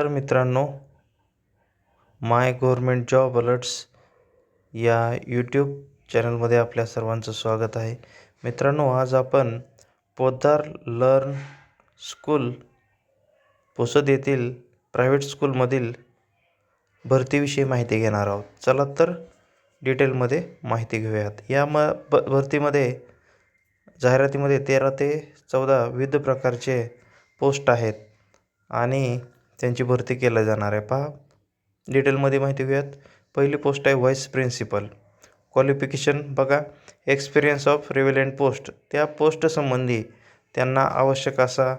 तर मित्रांनो my government job alerts या यूट्यूब चॅनलमध्ये आपल्या सर्वांचं स्वागत आहे. मित्रांनो आज आपण पोद्दार लर्न स्कूल पुसद येथील प्रायव्हेट स्कूलमधील भरतीविषयी माहिती घेणार आहोत. चला तर डिटेलमध्ये माहिती घेऊयात. या म ब भरतीमध्ये जाहिरातीमध्ये तेरा ते चौदा विविध प्रकारचे पोस्ट आहेत आणि त्यांची भरती केल्या जाणार आहे. पहा डिटेलमध्ये माहिती घेऊयात. पहिली पोस्ट आहे व्हाईस प्रिन्सिपल क्वालिफिकेशन बघा एक्सपिरियन्स ऑफ रिव्हिलंट पोस्ट त्या पोस्टसंबंधी त्यांना आवश्यक असा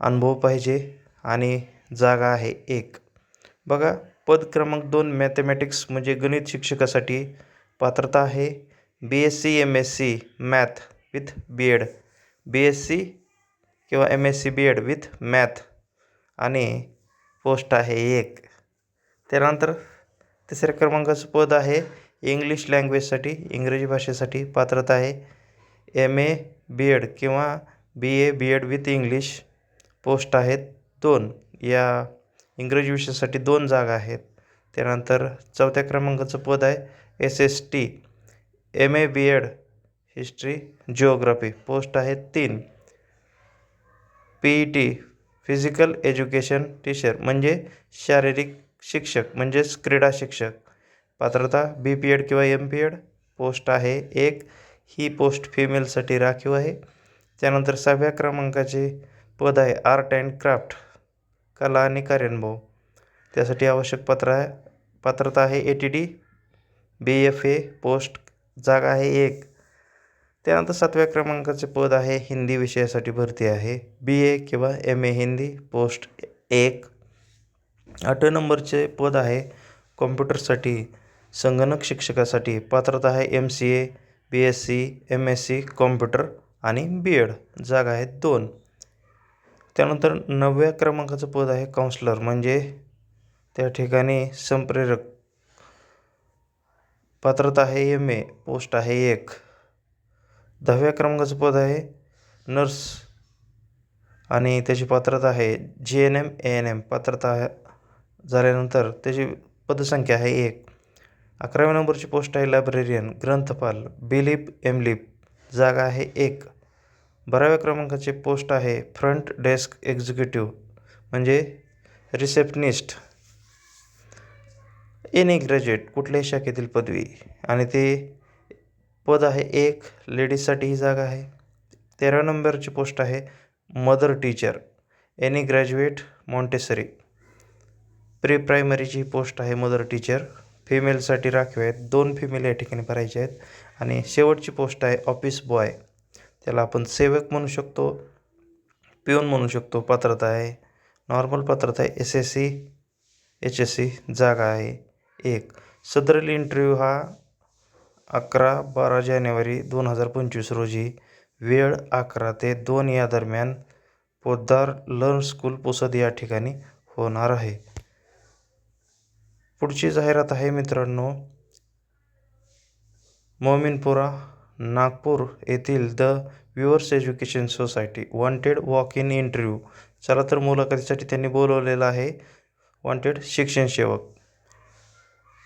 अनुभव पाहिजे आणि जागा आहे एक. बघा पद क्रमांक दोन मॅथमॅटिक्स म्हणजे गणित शिक्षकासाठी पात्रता आहे. B S C M S C math with B Ed B S C किंवा M S C B Ed with math आणि पोस्ट आहे एक. त्यानंतर तिसऱ्या क्रमांकाचं पद आहे इंग्लिश लँग्वेजसाठी इंग्रजी भाषेसाठी पात्रता आहे. एम ए बी एड किंवा B A B Ed with English post आहेत दोन. या इंग्रजी विषयासाठी दोन जागा आहेत. त्यानंतर चौथ्या क्रमांकाचं पद आहे S S T M A B Ed history geography post आहेत तीन. P E T physical education teacher म्हणजे शारीरिक शिक्षक म्हणजेच क्रीडा शिक्षक. पात्रता बी पी एड किंवा एम पी एड पोस्ट आहे एक. ही पोस्ट फिमेलसाठी राखीव आहे. त्यानंतर सहाव्या क्रमांकाचे पद आहे आर्ट अँड क्राफ्ट कला आणि कार्यानुभव. त्यासाठी आवश्यक पात्र आहे. पात्रता आहे A T D B F A post जागा आहे एक. त्यानंतर सातव्या क्रमांकाचे पद आहे हिंदी विषयासाठी भरती आहे. बी ए किंवा एम ए हिंदी पोस्ट एक. आठव्या नंबरचे पद आहे कॉम्प्युटरसाठी संगणक शिक्षकासाठी. पात्रता आहे M C A B S C M S C computer आणि बी एड जागा आहेत दोन. त्यानंतर नवव्या क्रमांकाचं पद आहे काउन्सलर म्हणजे त्या ठिकाणी संप्रेरक. पात्रता आहे एम ए पोस्ट आहे एक. दहाव्या क्रमांकाचं पद आहे नर्स. आणि त्याची पात्रता आहे G N M A N M. पात्रता झाल्यानंतर त्याची पदसंख्या आहे एक. अकराव्या नंबरची पोस्ट आहे लायब्रेरियन ग्रंथपाल बिलीप एमलिप. जागा आहे एक. बाराव्या क्रमांकाची पोस्ट आहे फ्रंट डेस्क एक्झिक्युटिव्ह म्हणजे रिसेप्शनिस्ट एनी ग्रॅज्युएट कुठल्याही शाखेतील पदवी. आणि ते पद आहे एक लेडीजसाठी ही जागा आहे. तेरा नंबरची पोस्ट आहे mother teacher. Any graduate Montessori. Pre प्रायमरीची post आहे मदर टीचर. फिमेलसाठी राखीव आहेत दोन फिमेल या ठिकाणी भरायचे आहेत. आणि शेवटची पोस्ट आहे ऑफिस बॉय. त्याला आपण सेवक म्हणू शकतो पिऊन म्हणू शकतो पात्रता आहे. नॉर्मल पात्रता आहे S S C H S C जागा आहे एक. सदरील इंटरव्ह्यू हा अकरा बारा जानेवारी दोन हजार पंचवीस रोजी वेळ अकरा ते दोन या दरम्यान पोद्दार लर्न स्कूल पुसद या ठिकाणी होणार आहे. पुढची जाहिरात आहे मित्रांनो मोमिनपुरा नागपूर येथील the viewers education society wanted walk in interview. चला तर मुलाखतीसाठी त्यांनी बोलवलेलं आहे wanted शिक्षणसेवक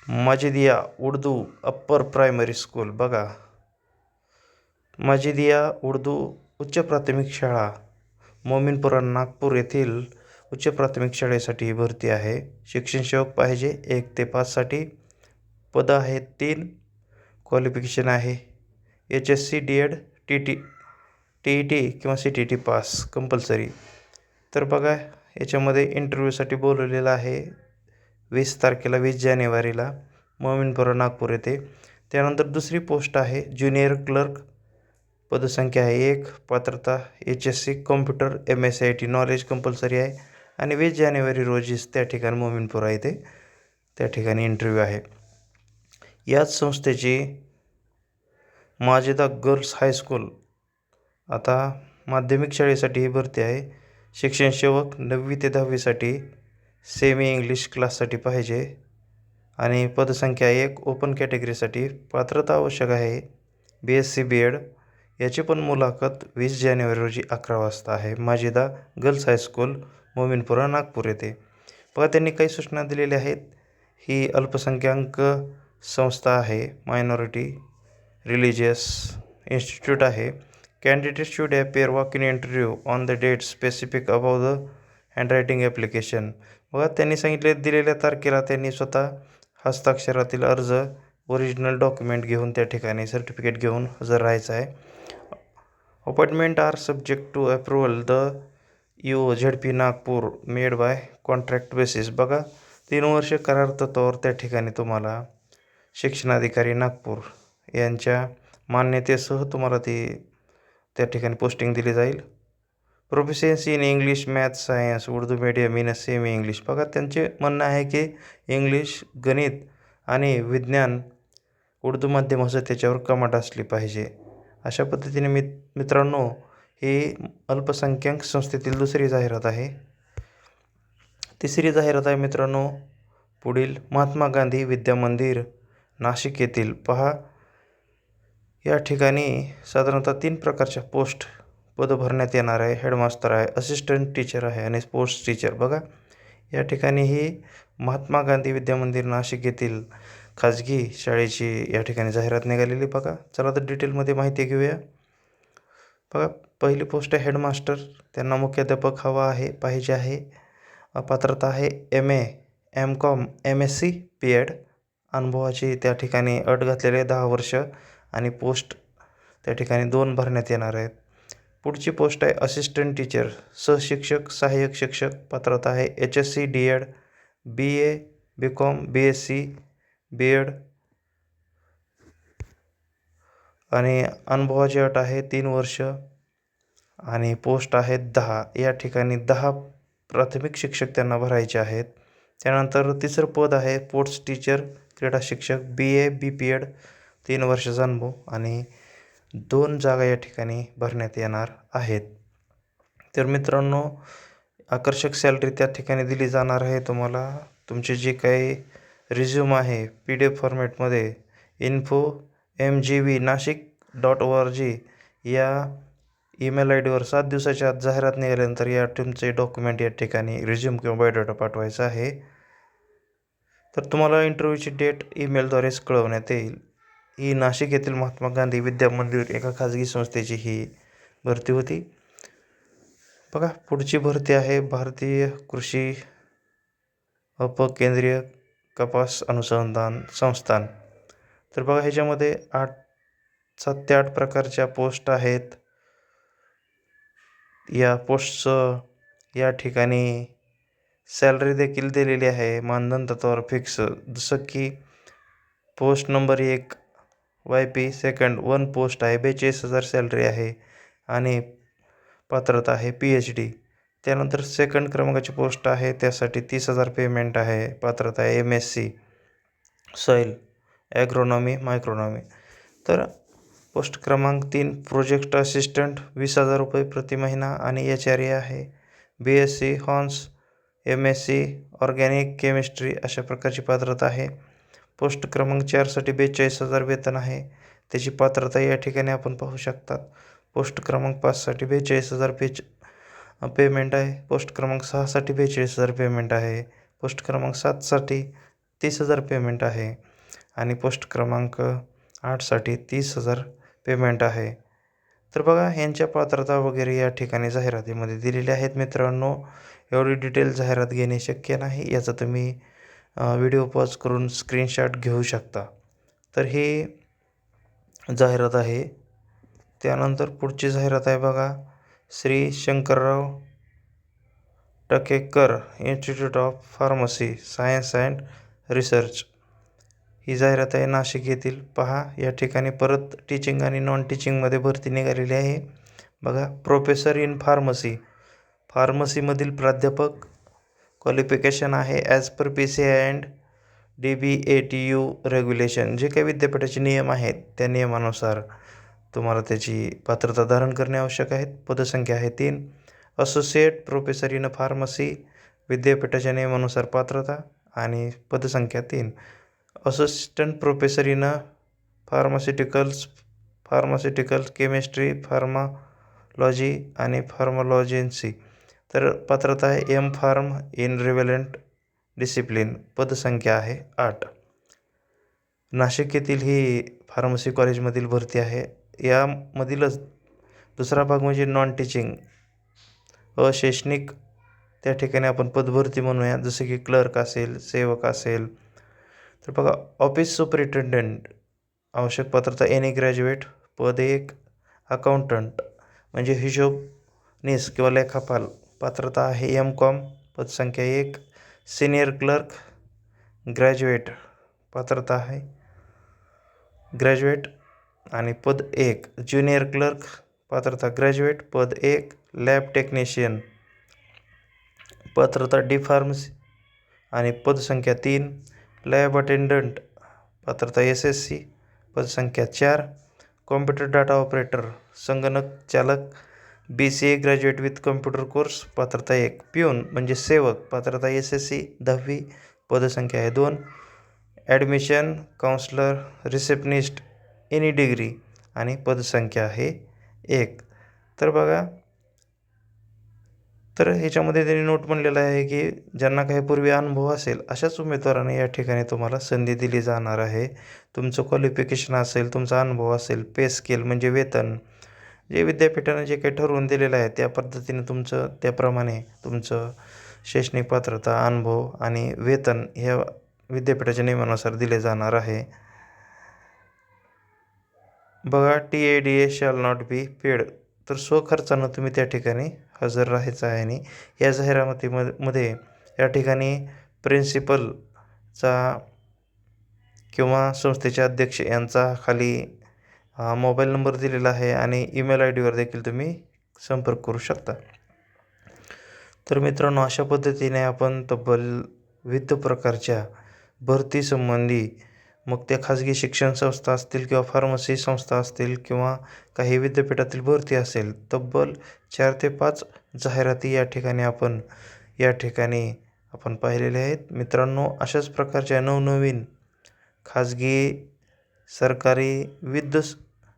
Majidia Urdu upper primary school बघा. मजिदिया उर्दू उच्च प्राथमिक शाळा मोमिनपुरा नागपूर येथील उच्च प्राथमिक शाळेसाठी ही भरती आहे. शिक्षण सेवक पाहिजे एक ते पाचसाठी पदं आहेत तीन क्वालिफिकेशन आहे. H S C D Ed T T T E T किंवा C T T pass compulsory तर बघा याच्यामध्ये इंटरव्ह्यूसाठी बोलवलेलं आहे. वीस तारखेला वीस जानेवारीला मोमीनपुरा नागपूर येथे त्यानंतर दुसरी पोस्ट आहे ज्युनियर क्लर्क पदसंख्या आहे एक पात्रता H S C computer M S I T knowledge compulsory आहे. आणि वीस जानेवारी रोजीच त्या ठिकाणी मोमिनपुरा येथे त्या ठिकाणी इंटरव्ह्यू आहे. याच संस्थेची माजिदा गर्ल्स हायस्कूल आता माध्यमिक शाळेसाठी ही भरती आहे. शिक्षण सेवक नववी ते दहावीसाठी सेमी इंग्लिश क्लाससाठी पाहिजे. आणि पदसंख्या एक ओपन कॅटेगरीसाठी पात्रता आवश्यक आहे. B S C B Ed याची पण मुलाखत वीस जानेवारी रोजी अकरा वाजता आहे. Majida girls high school Mominpura Nagpur येथे. बघा त्यांनी काही सूचना दिलेल्या आहेत. ही अल्पसंख्याक संस्था आहे. मायनॉरिटी रिलिजियस इन्स्टिट्यूट आहे. Candidate should appear walk in interview on the date specific above the handwriting application बघा त्यांनी सांगितले दिलेल्या तारखेला त्यांनी स्वतः हस्ताक्षरातील अर्ज ओरिजिनल डॉक्युमेंट घेऊन त्या ठिकाणी सर्टिफिकेट घेऊन हजर राहायचं आहे. Appointment are subject to approval the U Z P Nagpur made by contract basis बघा तीन वर्ष करार तत्वावर त्या ठिकाणी तुम्हाला शिक्षणाधिकारी नागपूर यांच्या मान्यतेसह तुम्हाला ती त्या ठिकाणी पोस्टिंग दिली जाईल. Proficiency in English math science Urdu medium in semi English बघा त्यांचे म्हणणं आहे की इंग्लिश गणित आणि विज्ञान उर्दू माध्यम असं त्याच्यावर कमाट असली पाहिजे. अशा पद्धतीने मित मित्रांनो ही अल्पसंख्याक संस्थेतील दुसरी जाहिरात आहे. तिसरी जाहिरात आहे मित्रांनो पुढील महात्मा गांधी विद्या मंदिर नाशिक येथील. पहा या ठिकाणी साधारणतः तीन प्रकारच्या पोस्ट पदं भरण्यात येणार आहे हेडमास्टर आहे असिस्टंट टीचर आहे आणि स्पोर्ट्स टीचर बघा या ठिकाणी ही महात्मा गांधी विद्यामंदिर नाशिक येथील खाजगी शाळेची या ठिकाणी जाहिरात निघालेली. बघा चला तर डिटेलमध्ये माहिती घेऊया. बघा पहिली पोस्ट आहे हेडमास्टर त्यांना मुख्याध्यापक हवा आहे पाहिजे आहे पात्रता आहे M A M com M S C P Ed अनुभवाची त्या ठिकाणी अट घातलेली आहे दहा वर्ष. आणि पोस्ट त्या ठिकाणी दोन भरण्यात येणार आहेत. पुढची पोस्ट आहे असिस्टंट टीचर सहशिक्षक सहाय्यक शिक्षक पात्रता आहे. H S C D Ed B A B com B S C B Ed आणि अनुभवाची अट आहे तीन वर्ष आणि पोस्ट आहेत दहा. या ठिकाणी दहा प्राथमिक शिक्षक त्यांना भरायचे आहेत. त्यानंतर तिसरं पद आहे स्पोर्ट्स टीचर क्रीडा शिक्षक बी ए बी पी एड तीन वर्षाचा अनुभव आणि दोन जागा या ठिकाणी भरण्यात येणार आहेत. तर मित्रांनो आकर्षक सॅलरी त्या ठिकाणी दिली जाणार आहे. तुम्हाला तुमचे जे काही रिझ्यूम आहे पी डी एफ फॉर्मॅटमध्ये info M G V Nashik dot O R G या ईमेल आय डीवर सात दिवसाच्या आत जाहिरात निघाल्यानंतर या तुमचे डॉक्युमेंट या ठिकाणी रिझ्यूम किंवा बायोडाटा पाठवायचा आहे. तर तुम्हाला इंटरव्ह्यूची डेट ईमेलद्वारेच कळवण्यात येईल. ही नाशिक येथील महात्मा गांधी विद्या मंदिर एका खाजगी संस्थेची ही भरती होती. बघा पुढची भरती आहे भारतीय कृषी उपकेंद्रीय कपास अनुसंधान संस्थान. तर बघा ह्याच्यामध्ये आठ सात ते आठ प्रकारच्या पोस्ट आहेत. या पोस्टचं या ठिकाणी सॅलरी देखील दिलेली आहे. मानधन तत्वावर फिक्स. जसं की पोस्ट नंबर एक Y P second one post आहे बेचाळीस हजार सॅलरी आहे आणि पात्रता आहे पी एच डी त्यानंतर सेकंड क्रमांकाची पोस्ट आहे त्यासाठी तीस हजार पेमेंट आहे पात्रता आहे M S C soil agronomy micronomy तर पोस्ट क्रमांक तीन प्रोजेक्ट असिस्टंट वीस हजार रुपये प्रति महिना आणि एच आर ए आहे. B S C hons M S C organic chemistry अशा प्रकारची पात्रता आहे. पोस्ट क्रमांक चारसाठी बेचाळीस हजार वेतन आहे. त्याची पात्रता या ठिकाणी आपण पाहू शकतात. पोस्ट क्रमांक पाचसाठी बेचाळीस हजार पेच पेमेंट आहे. पोस्ट क्रमांक सहासाठी बेचाळीस हजार पेमेंट आहे. पोस्ट क्रमांक सातसाठी तीस हजार पेमेंट आहे. आणि पोस्ट क्रमांक आठसाठी तीस हजार पेमेंट आहे. तर बघा ह्यांच्या पात्रता वगैरे या ठिकाणी जाहिरातीमध्ये दिलेल्या आहेत मित्रांनो. एवढी डिटेल जाहिरात घेणे शक्य नाही. याचा तुम्ही व्हिडिओ पॉज करून स्क्रीनशॉट घेऊ शकता. तर ही जाहिरात आहे. त्यानंतर पुढची जाहिरात आहे बघा. Shri Shankarrao Takekar institute of pharmacy science and research ही जाहिरात आहे नाशिक येथील. पहा या ठिकाणी परत टीचिंग आणि नॉन टीचिंगमध्ये भरती निघालेली आहे. बघा प्रोफेसर इन फार्मसी फार्मसीमधील प्राध्यापक क्वालिफिकेशन आहे as per P C I and D B A T U regulation जे काही विद्यापीठाचे नियम आहेत त्या नियमानुसार तुम्हाला त्याची पात्रता धारण करणे आवश्यक आहे पदसंख्या आहे तीन. असोसिएट प्रोफेसर इन फार्मसी विद्यापीठाच्या नियमानुसार पात्रता आणि पदसंख्या तीन. Assistant professor in pharmaceuticals pharmaceutical chemistry pharmacology आणि फार्मालॉजेन्सी तर पात्रता आहे M pharm in relevant discipline पदसंख्या आहे आठ. नाशिक येथील ही फार्मसी कॉलेजमधील भरती आहे. यामधीलच दुसरा भाग म्हणजे नॉन टीचिंग अशैक्षणिक त्या ठिकाणी आपण पदभरती म्हणूया. जसं की क्लर्क असेल सेवक असेल. तर बघा ऑफिस सुपरिटेंडंट आवश्यक पात्रता एनी ग्रॅज्युएट पद एक अकाउंटंट म्हणजे हिशोबनीस किंवा लेखापाल. पात्रता आहे. एम कॉम पदसंख्या एक. सिनियर क्लर्क ग्रॅज्युएट पात्रता आहे. ग्रॅज्युएट आणि पद एक. ज्युनियर क्लर्क पात्रता ग्रॅज्युएट पद एक. लॅब टेक्निशियन पात्रता डी फार्मसी आणि पदसंख्या तीन. लॅब अटेंडंट पात्रता एस एस सी पदसंख्या चार. कॉम्प्युटर डाटा ऑपरेटर संगणक चालक B C A graduate with computer course पात्रता एक. पिऊन म्हणजे सेवक. पात्रता एस एस सी दहावी. पदसंख्या आहे दोन. Admission counsellor receptionist any degree आणि पदसंख्या आहे एक. तर बघा तर ह्याच्यामध्ये त्यांनी नोट म्हणलेलं आहे की ज्यांना काही पूर्वी अनुभव असेल अशाच उमेदवाराने या ठिकाणी तुम्हाला संधी दिली जाणार आहे. तुमचं क्वालिफिकेशन असेल तुमचा अनुभव असेल पे स्केल म्हणजे वेतन. जे विद्यापीठानं जे काही ठरवून दिलेलं आहे त्या पद्धतीने तुमचं त्याप्रमाणे तुमचं शैक्षणिक पात्रता अनुभव आणि वेतन ह्या विद्यापीठाच्या नियमानुसार दिले जाणार आहे. बघा T A D A shall not be paid तर स्वखर्चानं तुम्ही त्या ठिकाणी हजर राहायचं आहे आणि या जाहिरातीमध्ये मध्ये या ठिकाणी प्रिन्सिपलचा किंवा संस्थेचे अध्यक्ष यांचा खाली मोबाईल नंबर दिलेला आहे आणि ईमेल आय डीवर देखील तुम्ही संपर्क करू शकता. तर मित्रांनो अशा पद्धतीने आपण तब्बल विविध प्रकारच्या भरतीसंबंधी मग त्या खाजगी शिक्षण संस्था असतील किंवा फार्मसी संस्था असतील किंवा काही विद्यापीठातील भरती असेल तब्बल चार ते पाच जाहिराती या ठिकाणी आपण या ठिकाणी आपण पाहिलेले आहेत. मित्रांनो अशाच प्रकारच्या नवनवीन खाजगी सरकारी विविध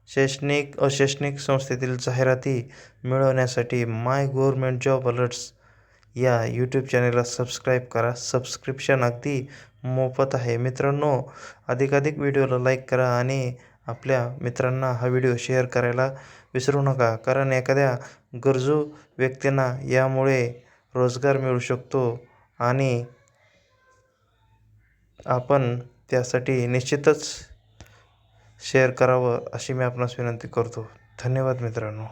शैक्षणिक अशैक्षणिक संस्थेतील जाहिराती मिळवण्यासाठी माय गव्हर्मेंट जॉब अलर्ट्स या यूट्यूब चॅनेलला सबस्क्राईब करा. सबस्क्रिप्शन अगदी मोफत आहे. मित्रांनो अधिकाधिक व्हिडिओला लाईक करा आणि आपल्या मित्रांना हा व्हिडिओ शेअर करायला विसरू नका कारण एखाद्या गरजू व्यक्तींना यामुळे रोजगार मिळू शकतो आणि आपण त्यासाठी निश्चितच शेअर करावं अशी मी आपणास विनंती करतो. धन्यवाद मित्रांनो.